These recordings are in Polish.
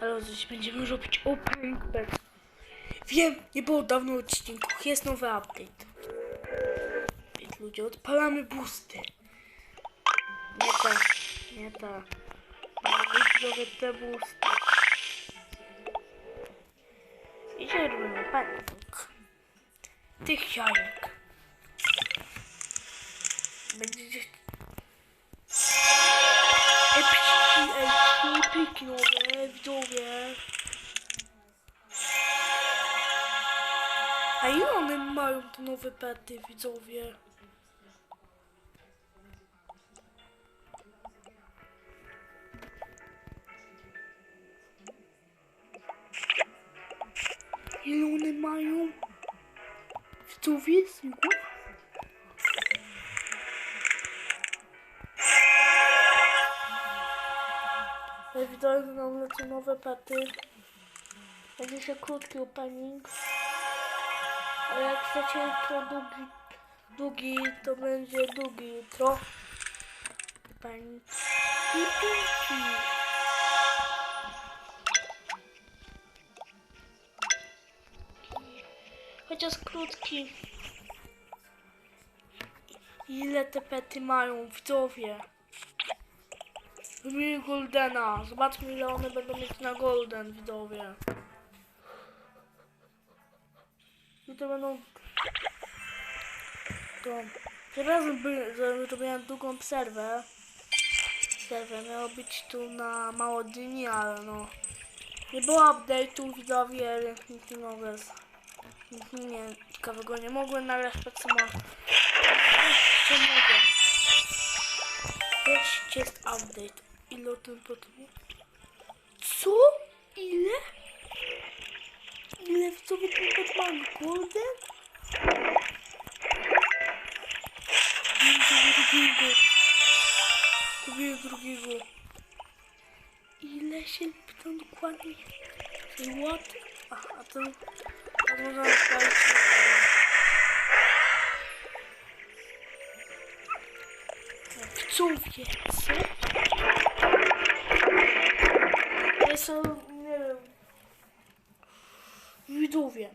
Ale dziś będziemy robić opening bet. Wiem, nie było dawno odcinków, jest nowy update. Więc ludzie, odpalamy boosty. Nie te, nie te. Mamy te boosty. I się robimy panik. Tych jajek. Będzie epiki nowe, widzowie. A ile one mają te nowe pety, widzowie? Ile one mają? Widzowie, słuchaj. Widać, nam lecą nowe pety. Będzie się krótki opening. A jak chcecie jutro długi, długi, to będzie długi jutro. Opening. I piękki. Chociaż krótki. Ile te pety mają, widzowie? Robimy Goldena. Zobaczmy ile one będą mieć na Golden, widzowie. I to będą... To... Że zrobiłem długą przerwę. Przerwę miało być tu na mało dni, ale no... Nie było update'u, widzowie, więc nic nie mogę... Nic nie, ciekawego nie mogłem nagrać tak. Co mogę? Tym potem? Co? Ile? Ile w sobie ten Batman Golden? Drugiego. Kupiłem drugiego. Ile się pytam dokładnie? What? A, a to... A można sprawdzić. Co są, nie wiem. Widzowie.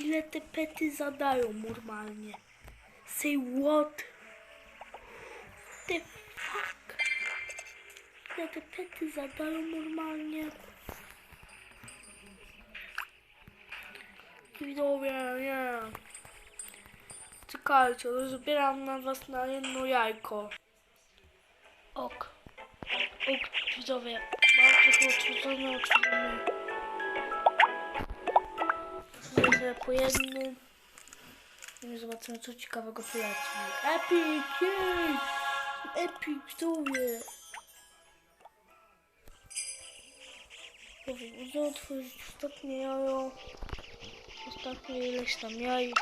Ile te pety zadają normalnie? Say what? The fuck? Ile te pety zadają normalnie? Widzowie, nie. Czekajcie, zbieram na was na jedno jajko. Ok. Ok, widzowie. Bardzo otwierdzone, otwierdzone. Otwierzę po jednym. I zobaczymy, co ciekawego poleci. Epic, jej! Epic, widzowie. Muszę otworzyć ostatnie jajo. Ostatnie ileś tam jaj.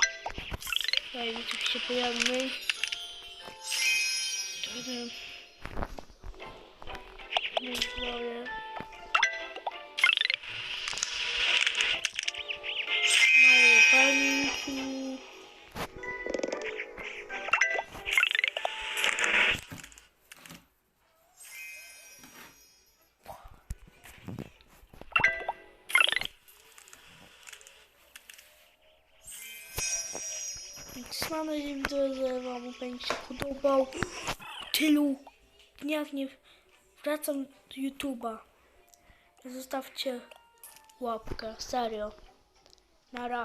Jaj, oczywiście pojemny. Wtedy... Więc mam nadzieję, że Wam będzie się podobał. Tylu dniach nie wracam do YouTube'a. Zostawcie łapkę, serio. Nara.